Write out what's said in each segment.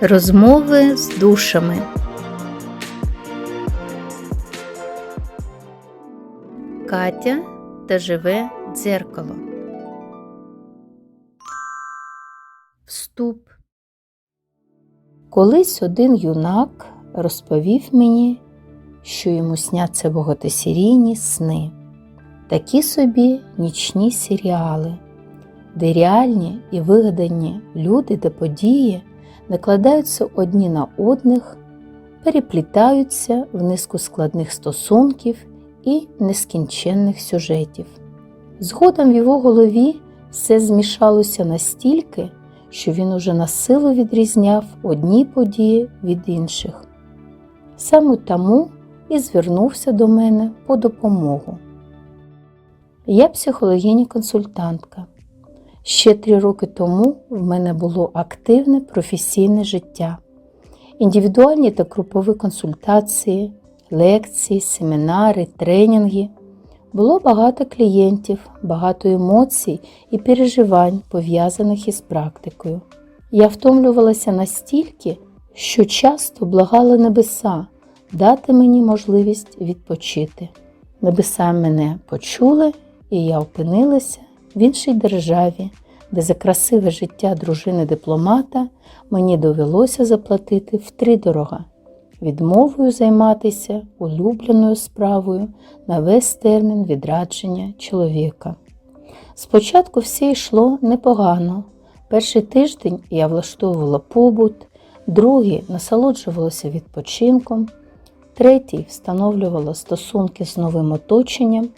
Розмови з душами. Катя та живе дзеркало. Вступ. Колись один юнак розповів мені, що йому сняться багатосерійні сни, такі собі нічні серіали, де реальні і вигадані люди та події накладаються одні на одних, переплітаються в низку складних стосунків і нескінченних сюжетів. Згодом в його голові все змішалося настільки, що він уже на силу відрізняв одні події від інших. Саме тому і звернувся до мене по допомогу. Я психологиня консультантка. Ще три роки тому в мене було активне професійне життя, індивідуальні та групові консультації, лекції, семінари, тренінги. Було багато клієнтів, багато емоцій і переживань, пов'язаних із практикою. Я втомлювалася настільки, що часто благала небеса дати мені можливість відпочити. Небеса мене почули, і я опинилася в іншій державі, де за красиве життя дружини дипломата мені довелося заплатити втридорога відмовою займатися улюбленою справою на весь термін відрадження чоловіка. Спочатку все йшло непогано. Перший тиждень я влаштовувала побут, другий насолоджувалася відпочинком, третій встановлювала стосунки з новим оточенням,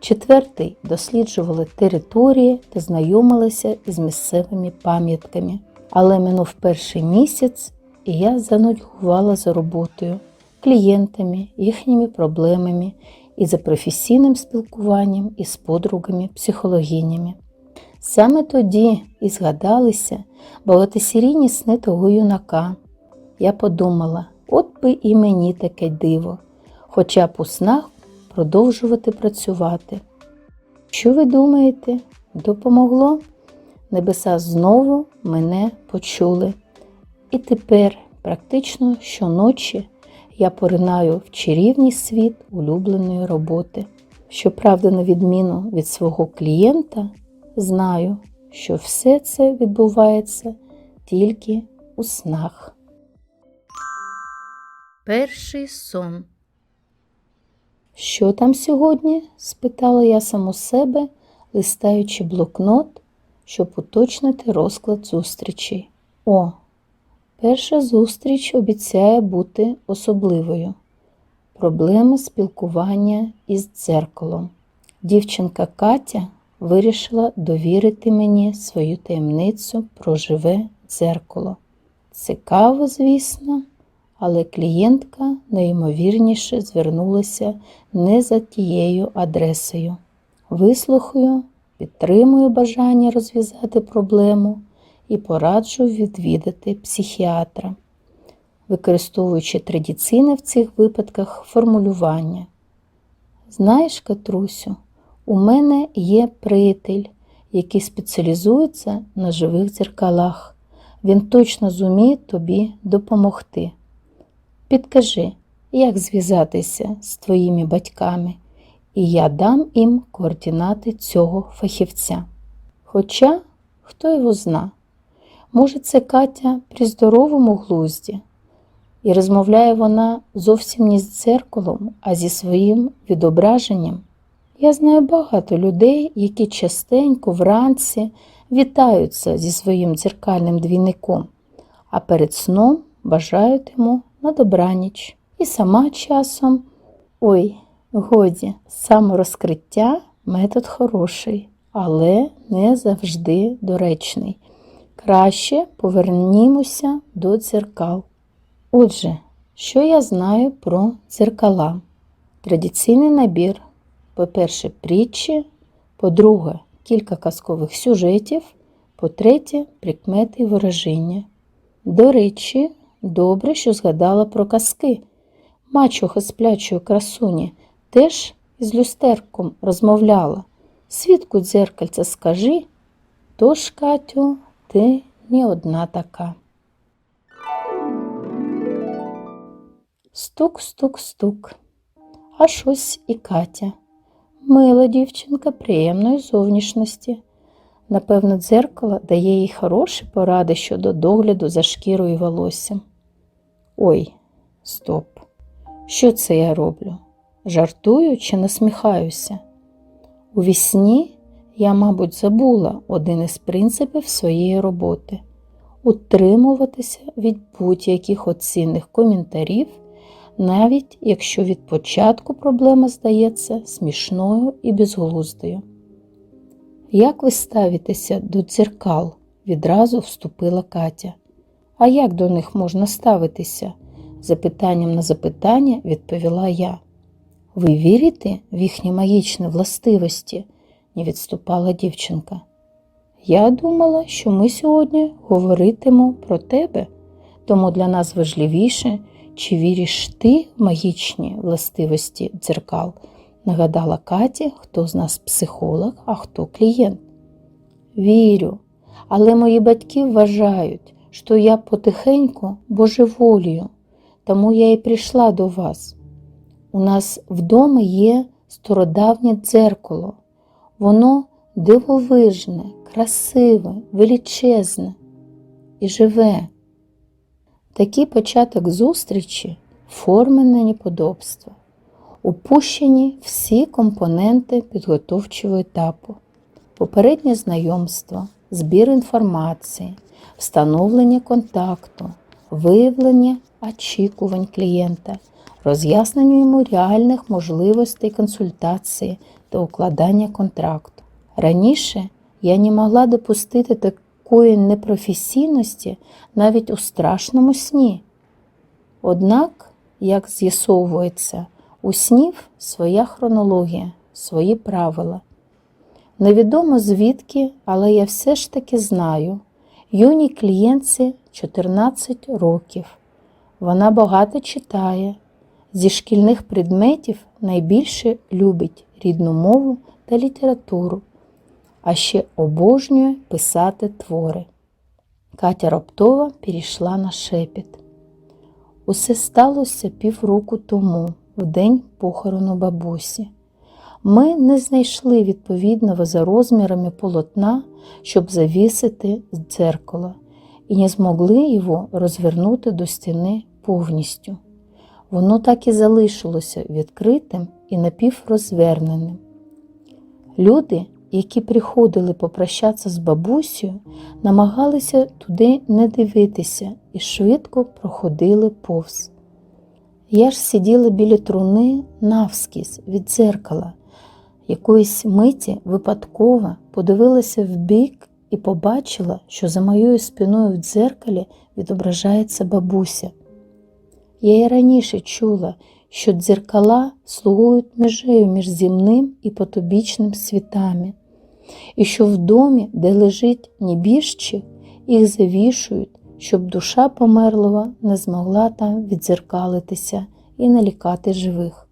четвертий досліджувала території та знайомилася із місцевими пам'ятками. Але минув перший місяць, і я занудьгувала за роботою, клієнтами, їхніми проблемами і за професійним спілкуванням із подругами, психологинями. Саме тоді і згадалися багатосерійні сни того юнака. Я подумала, от би і мені таке диво, хоча б у снах продовжувати працювати. Що ви думаєте, допомогло? Небеса знову мене почули. І тепер, практично щоночі, я поринаю в чарівний світ улюбленої роботи. Щоправда, на відміну від свого клієнта, знаю, що все це відбувається тільки у снах. Перший сон. Що там сьогодні? спитала я саму себе, листаючи блокнот, щоб уточнити розклад зустрічей. О, перша зустріч обіцяє бути особливою. Проблеми спілкування із дзеркалом. Дівчинка Катя вирішила довірити мені свою таємницю про живе дзеркало. Цікаво, звісно, але клієнтка найімовірніше звернулася не за тією адресою. Вислухаю, підтримую бажання розв'язати проблему і пораджу відвідати психіатра, використовуючи традиційне в цих випадках формулювання. Знаєш, Катрусю, у мене є приятель, який спеціалізується на живих дзеркалах. Він точно зуміє тобі допомогти. Підкажи, як зв'язатися з твоїми батьками, і я дам їм координати цього фахівця. Хоча, хто його зна, може, це Катя при здоровому глузді, і розмовляє вона зовсім не з дзеркалом, а зі своїм відображенням. Я знаю багато людей, які частенько вранці вітаються зі своїм дзеркальним двійником, а перед сном бажають йому на добраніч. І сама часом, ой, годі, саморозкриття метод хороший, але не завжди доречний. Краще повернімося до дзеркал. Отже, що я знаю про дзеркала? Традиційний набір, по-перше, притчі, по-друге, кілька казкових сюжетів, по-третє, прикмети і вираження. До речі, добре, що згадала про казки. Мачуха сплячої красуні теж із люстерком розмовляла. Свідку дзеркальця скажи, тож, Катю, ти не одна така. Стук-стук-стук. Аж ось і Катя. Мила дівчинка приємної зовнішності. Напевно, дзеркало дає їй хороші поради щодо догляду за шкірою і волоссям. Ой, стоп. Що це я роблю? Жартую чи насміхаюся? У вісні я, мабуть, забула один із принципів своєї роботи утримуватися від будь-яких оцінних коментарів, навіть якщо від початку проблема здається смішною і безглуздою. Як ви ставитеся до дзеркал? відразу вступила Катя. А як до них можна ставитися? Запитанням на запитання відповіла я. Ви вірите в їхні магічні властивості? не відступала дівчинка. Я думала, що ми сьогодні говоритимо про тебе, тому для нас важливіше, чи віриш ти в магічні властивості дзеркал, нагадала Каті, хто з нас психолог, а хто клієнт. Вірю, але мої батьки вважають, що я потихеньку божеволію, тому я і прийшла до вас. У нас вдома є стародавнє дзеркало. Воно дивовижне, красиве, величезне і живе. Такий початок зустрічі формене неподобство. Упущені всі компоненти підготовчого етапу, попереднє знайомство, збір інформації, встановлення контакту, виявлення очікувань клієнта, роз'яснення йому реальних можливостей консультації та укладання контракту. Раніше я не могла допустити такої непрофесійності навіть у страшному сні. Однак, як з'ясовується, у снів своя хронологія, свої правила. Невідомо звідки, але я все ж таки знаю. Юній клієнтці 14 років. Вона багато читає. Зі шкільних предметів найбільше любить рідну мову та літературу, а ще обожнює писати твори. Катя раптово перейшла на шепіт. Усе сталося півроку тому, в день похорону бабусі. Ми не знайшли відповідного за розмірами полотна, щоб завісити з дзеркала, і не змогли його розвернути до стіни повністю. Воно так і залишилося відкритим і напіврозверненим. Люди, які приходили попрощатися з бабусею, намагалися туди не дивитися і швидко проходили повз. Я ж сиділа біля труни навскіз від дзеркала. Якоїсь миті випадково подивилася в бік і побачила, що за моєю спиною в дзеркалі відображається бабуся. Я й раніше чула, що дзеркала слугують межею між земним і потобічним світами, і що в домі, де лежить небіжчик, їх завішують, щоб душа померлого не змогла там відзеркалитися і налікати живих.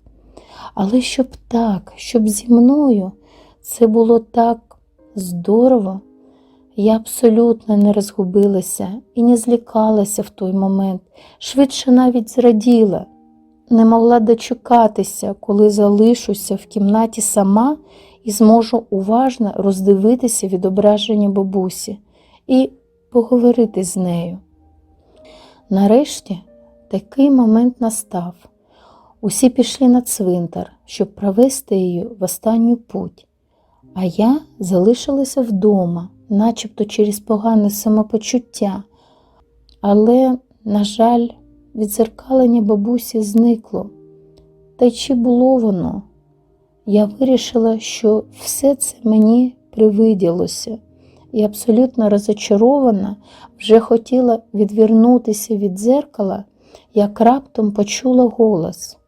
Але щоб так, щоб зі мною це було так здорово, я абсолютно не розгубилася і не злякалася в той момент, швидше навіть зраділа, не могла дочекатися, коли залишуся в кімнаті сама і зможу уважно роздивитися відображення бабусі і поговорити з нею. Нарешті такий момент настав. Усі пішли на цвинтар, щоб провести її в останню путь, а я залишилася вдома, начебто через погане самопочуття. Але, на жаль, відзеркалення бабусі зникло. Та й чи було воно? Я вирішила, що все це мені привиділося, і абсолютно розочарована вже хотіла відвернутися від дзеркала, як раптом почула голос.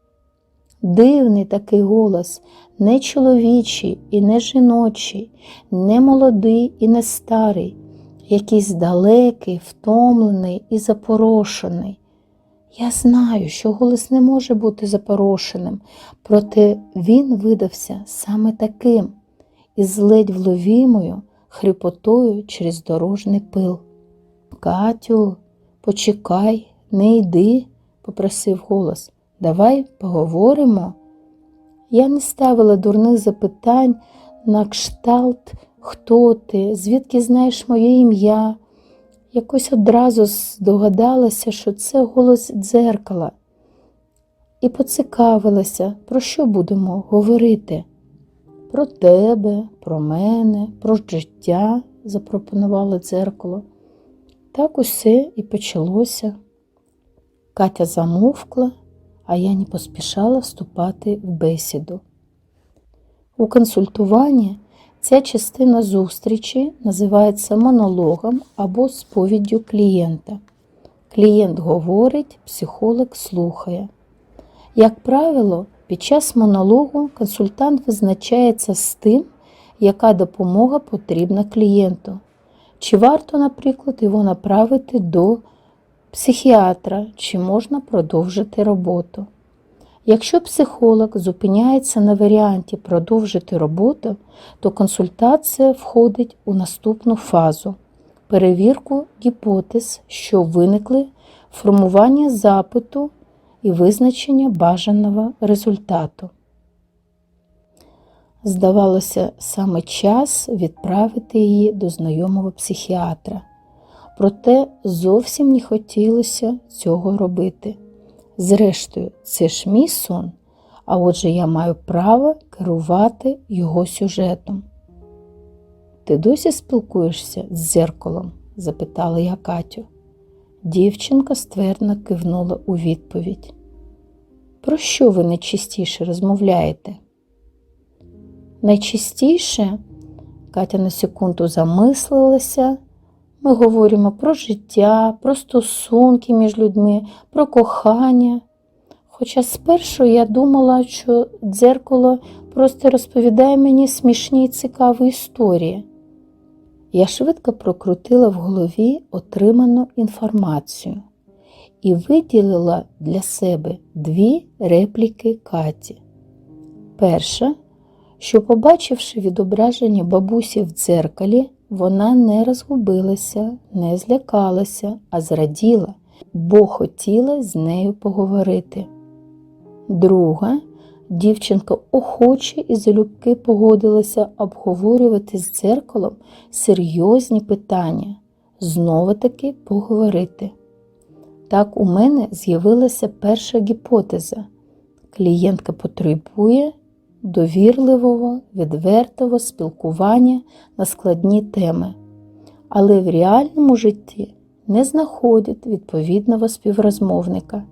Дивний такий голос, не чоловічий і не жіночий, не молодий і не старий, якийсь далекий, втомлений і запорошений. Я знаю, що голос не може бути запорошеним, проте він видався саме таким, із ледь вловімою хрипотою через дорожний пил. Катю, почекай, не йди, попросив голос. Давай поговоримо. Я не ставила дурних запитань на кшталт, хто ти, звідки знаєш моє ім'я. Якось одразу здогадалася, що це голос дзеркала, і поцікавилася, про що будемо говорити. Про тебе, про мене, про життя, запропонувало дзеркало. Так усе і почалося. Катя замовкла, а я не поспішала вступати в бесіду. У консультуванні ця частина зустрічі називається монологом або сповіддю клієнта. Клієнт говорить, психолог слухає. Як правило, під час монологу консультант визначається з тим, яка допомога потрібна клієнту. Чи варто, наприклад, його направити до психіатра, чи можна продовжити роботу. Якщо психолог зупиняється на варіанті продовжити роботу, то консультація входить у наступну фазу перевірку гіпотез, що виникли, формування запиту і визначення бажаного результату. Здавалося, саме час відправити її до знайомого психіатра. Проте зовсім не хотілося цього робити. Зрештою, це ж мій сон, а отже я маю право керувати його сюжетом. Ти досі спілкуєшся з зеркалом? запитала я Катю. Дівчинка ствердно кивнула у відповідь. Про що ви найчастіше розмовляєте? Найчастіше Катя на секунду замислилася. Ми говоримо про життя, про стосунки між людьми, про кохання. Хоча спершу я думала, що дзеркало просто розповідає мені смішні й цікаві історії. Я швидко прокрутила в голові отриману інформацію і виділила для себе дві репліки Каті. Перша, що, побачивши відображення бабусі в дзеркалі, вона не розгубилася, не злякалася, а зраділа, бо хотіла з нею поговорити. Друга, дівчинка охоче і залюбки погодилася обговорювати з дзеркалом серйозні питання, знову таки поговорити. Так у мене з'явилася перша гіпотеза. Клієнтка потребує довірливого, відвертого спілкування на складні теми, але в реальному житті не знаходять відповідного співрозмовника.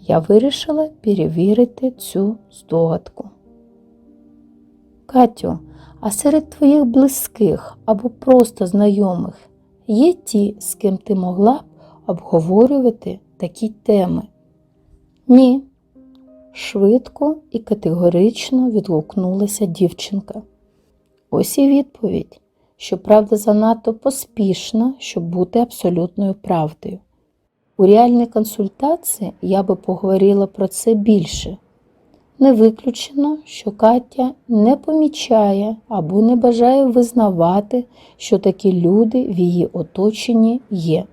Я вирішила перевірити цю здогадку. Катю, а серед твоїх близьких або просто знайомих є ті, з ким ти могла б обговорювати такі теми? Ні швидко і категорично відгукнулася дівчинка. Ось і відповідь, щоправда, занадто поспішна, щоб бути абсолютною правдою. У реальній консультації я би поговорила про це більше. Не виключено, що Катя не помічає або не бажає визнавати, що такі люди в її оточенні є.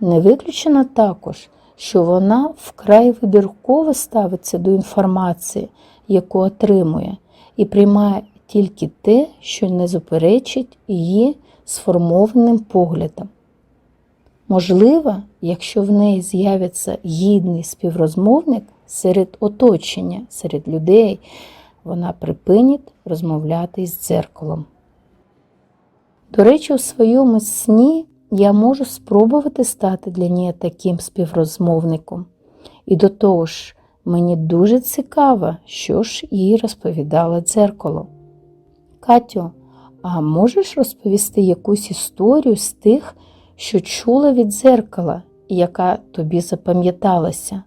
Не виключено також, що вона вкрай вибірково ставиться до інформації, яку отримує, і приймає тільки те, що не заперечить її сформованим поглядом. Можливо, якщо в неї з'явиться гідний співрозмовник серед оточення, серед людей, вона припинить розмовляти з дзеркалом. До речі, у своєму сні я можу спробувати стати для неї таким співрозмовником. І до того ж, мені дуже цікаво, що ж їй розповідало дзеркало. Катю, а можеш розповісти якусь історію з тих, що чула від дзеркала яка тобі запам'яталася?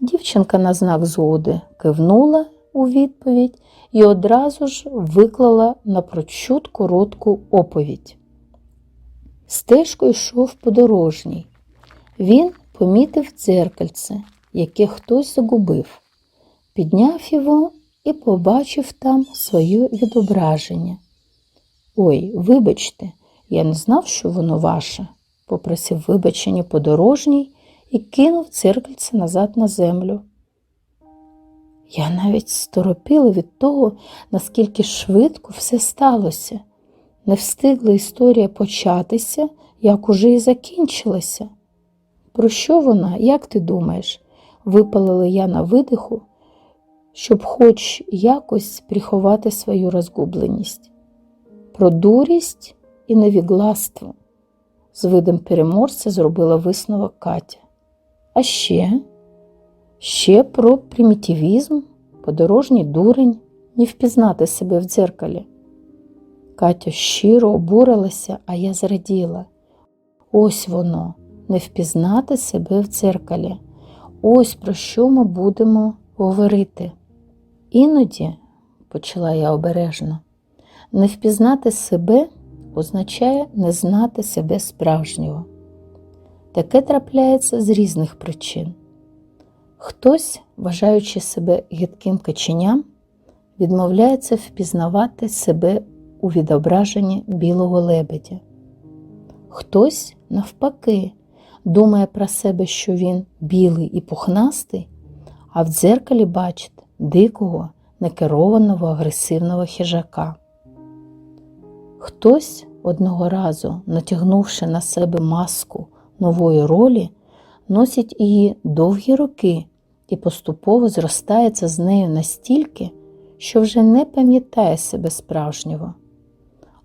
Дівчинка на знак згоди кивнула у відповідь і одразу ж виклала напрочуд коротку оповідь. Стежкою йшов подорожній. Він помітив дзеркальце, яке хтось загубив, підняв його і побачив там своє відображення. Ой, вибачте, я не знав, що воно ваше, попросив вибачення подорожній і кинув дзеркальце назад на землю. Я навіть сторопіла від того, наскільки швидко все сталося. Не встигла історія початися, як уже і закінчилася. Про що вона, як ти думаєш? випалила я на видиху, щоб хоч якось приховати свою розгубленість. Про дурість і невігластво. З видом переможця зробила висновок Катя. А ще, ще про примітивізм, подорожній дурень, не впізнати себе в дзеркалі. Катя щиро обурилася, а я зраділа. Ось воно, не впізнати себе в дзеркалі. Ось про що ми будемо говорити. Іноді, почала я обережно, не впізнати себе означає не знати себе справжнього. Таке трапляється з різних причин. Хтось, вважаючи себе гидким каченям, відмовляється впізнавати себе у відображенні білого лебедя. Хтось, навпаки, думає про себе, що він білий і пухнастий, а в дзеркалі бачить дикого, некерованого агресивного хижака. Хтось одного разу, натягнувши на себе маску нової ролі, носить її довгі роки і поступово зростається з нею настільки, що вже не пам'ятає себе справжнього.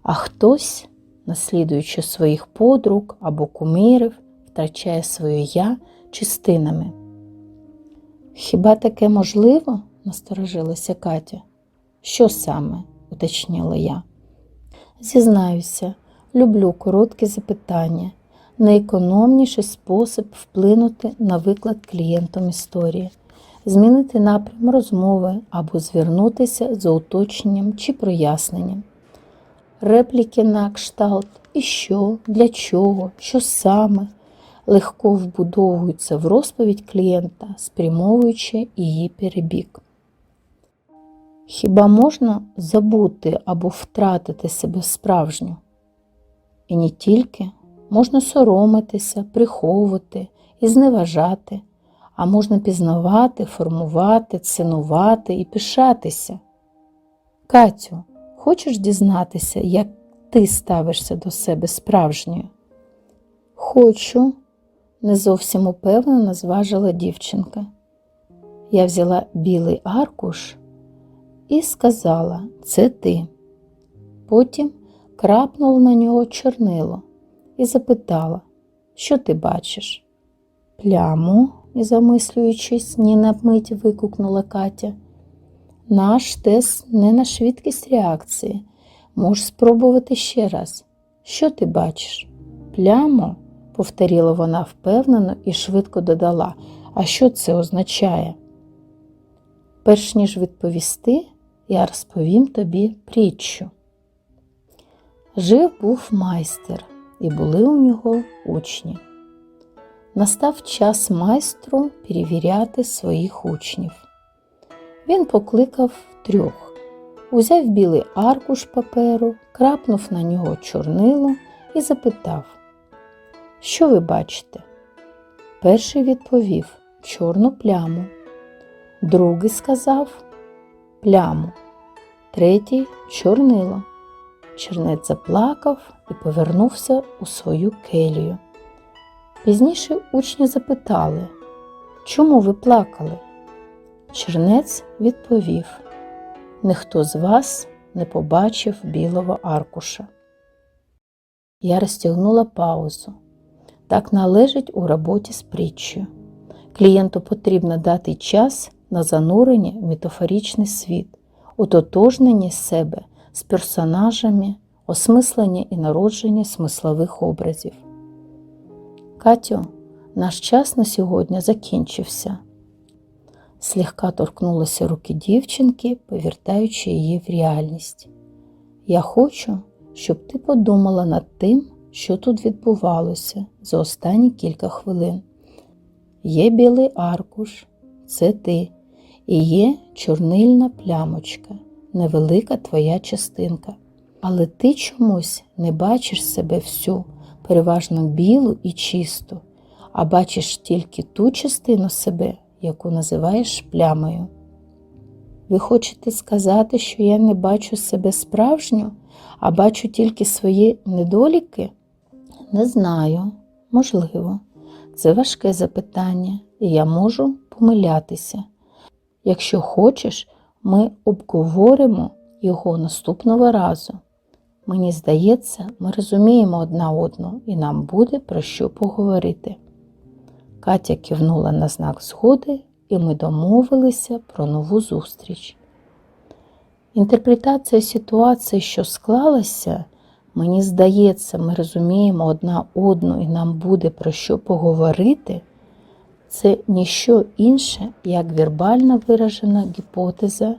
А хтось, наслідуючи своїх подруг або кумирів, втрачає своє я частинами. Хіба таке можливо? насторожилася Катя. Що саме? уточнила я. Зізнаюся, люблю короткі запитання, найекономніший спосіб вплинути на виклад клієнтом історії, змінити напрям розмови або звернутися за уточненням чи проясненням. Репліки на кшталт і що, для чого, що саме легко вбудовуються в розповідь клієнта, спрямовуючи її перебіг. Хіба можна забути або втратити себе справжню? І не тільки можна соромитися, приховувати і зневажати, а можна пізнавати, формувати, цінувати і пишатися. Катю, хочеш дізнатися, як ти ставишся до себе справжньою? Хочу, не зовсім упевнено зважила дівчинка. Я взяла білий аркуш і сказала це ти. Потім крапнула на нього чорнило і запитала, що ти бачиш? Пляму, і замислюючись, ні на мить викукнула Катя. Наш тест не на швидкість реакції. Можеш спробувати ще раз. Що ти бачиш? Пляму, повторила вона впевнено і швидко додала. А що це означає? Перш ніж відповісти, я розповім тобі притчу. Жив був майстер, і були у нього учні. Настав час майстру перевіряти своїх учнів. Він покликав трьох, узяв білий аркуш паперу, крапнув на нього чорнило і запитав, що ви бачите? Перший відповів чорну пляму. Другий сказав пляму, третій чорнило. Чернець заплакав і повернувся у свою келію. Пізніше учні запитали, чому ви плакали? Чернець відповів: Ніхто з вас не побачив білого аркуша. Я розтягнула паузу. Так належить у роботі з притчею. Клієнту потрібно дати час на занурення в метафоричний світ, утотожнення себе з персонажами, осмислення і народження смислових образів. Катю, наш час на сьогодні закінчився. Слегка торкнулася руки дівчинки, повертаючи її в реальність. Я хочу, щоб ти подумала над тим, що тут відбувалося за останні кілька хвилин. Є білий аркуш, це ти, і є чорнильна плямочка, невелика твоя частинка. Але ти чомусь не бачиш себе всю, переважно білу і чисту, а бачиш тільки ту частину себе, яку називаєш плямою. Ви хочете сказати, що я не бачу себе справжню, а бачу тільки свої недоліки? Не знаю, можливо. Це важке запитання, і я можу помилятися. Якщо хочеш, ми обговоримо його наступного разу. Мені здається, ми розуміємо одна одну, і нам буде про що поговорити. Катя кивнула на знак згоди, і ми домовилися про нову зустріч. Інтерпретація ситуації, що склалася, мені здається, ми розуміємо одна одну і нам буде про що поговорити, це ніщо інше, як вірбально виражена гіпотеза,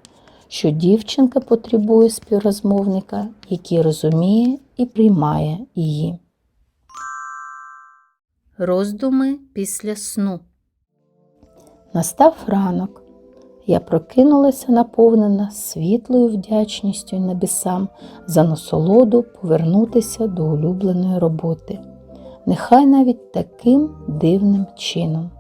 що дівчинка потребує співрозмовника, який розуміє і приймає її. Роздуми після сну. Настав ранок. Я прокинулася наповнена світлою вдячністю небесам за насолоду повернутися до улюбленої роботи, нехай навіть таким дивним чином.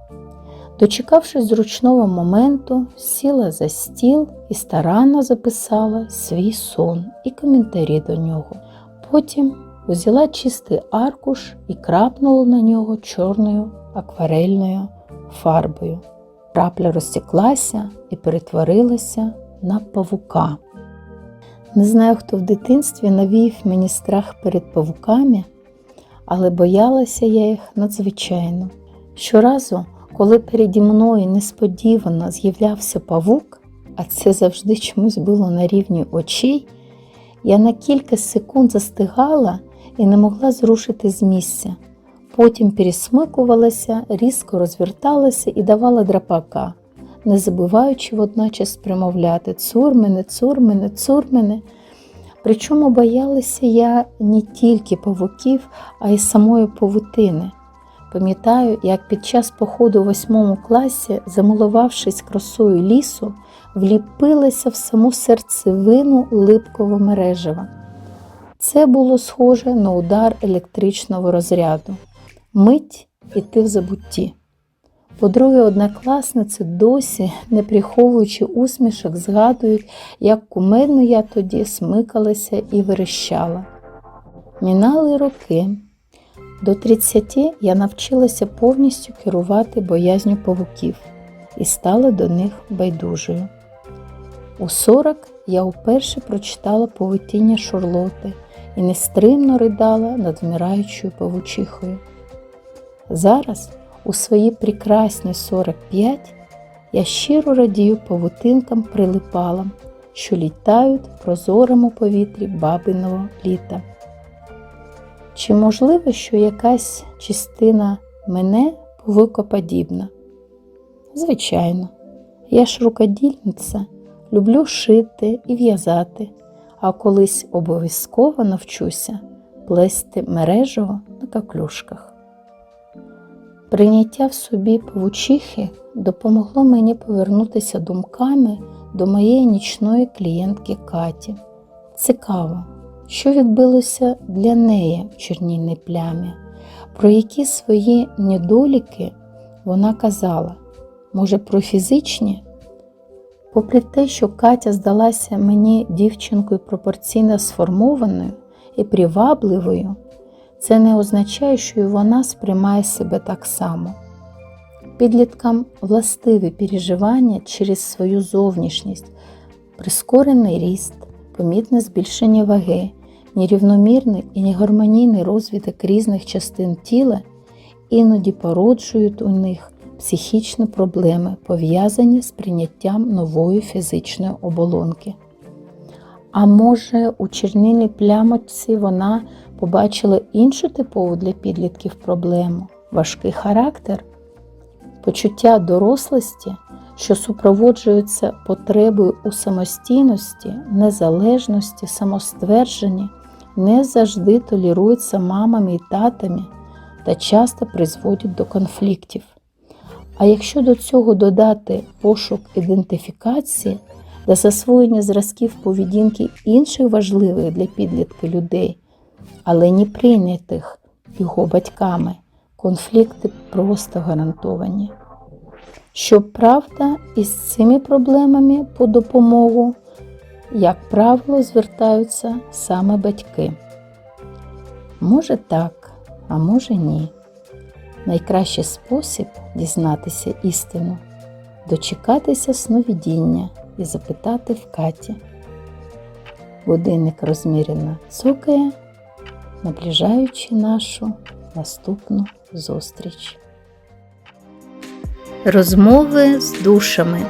Дочекавшись зручного моменту, сіла за стіл і старанно записала свій сон і коментарі до нього. Потім узяла чистий аркуш і крапнула на нього чорною акварельною фарбою. Крапля розтеклася і перетворилася на павука. Не знаю, хто в дитинстві навів мені страх перед павуками, але боялася я їх надзвичайно. Щоразу, коли переді мною несподівано з'являвся павук, а це завжди чомусь було на рівні очей, я на кілька секунд застигала і не могла зрушити з місця. Потім пересмикувалася, різко розверталася і давала драпака, не забуваючи водночас промовляти цур мене, цур мене. Причому боялася я не тільки павуків, а й самої павутини. Пам'ятаю, як під час походу у восьмому класі, замилувавшись красою лісу, вліпилася в саму серцевину липкового мережева. Це було схоже на удар електричного розряду. Мить і ти в забутті. По-друге, однокласниці досі, не приховуючи усмішок, згадують, як кумедно я тоді смикалася і верещала. Мінали роки. До 30 я навчилася повністю керувати боязню павуків і стала до них байдужою. У 40 я вперше прочитала повитіння Шарлоти і нестримно ридала над вмираючою павучихою. Зараз, у свої прекрасні 45, я щиро радію павутинкам прилипалам, що літають в прозорому повітрі бабиного літа. Чи можливо, що якась частина мене павукоподібна? Звичайно, я ж рукодільниця, люблю шити і в'язати, а колись обов'язково навчуся плести мережево на коклюшках. Прийняття в собі павучихи допомогло мені повернутися думками до моєї нічної клієнтки Каті. Цікаво, що відбилося для неї в чорнійній плямі, про які свої недоліки вона казала, може, про фізичні? Попри те, що Катя здалася мені дівчинкою пропорційно сформованою і привабливою, це не означає, що і вона сприймає себе так само. Підліткам властиві переживання через свою зовнішність, прискорений ріст, помітне збільшення ваги, нерівномірний і негармонійний розвиток різних частин тіла іноді породжують у них психічні проблеми, пов'язані з прийняттям нової фізичної оболонки. А може, у чернильній плямочці вона побачила іншу типову для підлітків проблему важкий характер, почуття дорослості, що супроводжуються потребою у самостійності, незалежності, самоствердженні, не завжди толіруються мамами і татами та часто призводять до конфліктів. А якщо до цього додати пошук ідентифікації та засвоєння зразків поведінки інших важливих для підлітка людей, але не прийнятих його батьками, конфлікти просто гарантовані. Щоправда, із цими проблемами по допомогу, як правило, звертаються саме батьки. Може так, а може ні. Найкращий спосіб дізнатися істину дочекатися сновидіння і запитати в Каті. Годинник розмірено цокає, наближаючи нашу наступну зустріч. Розмови з душами.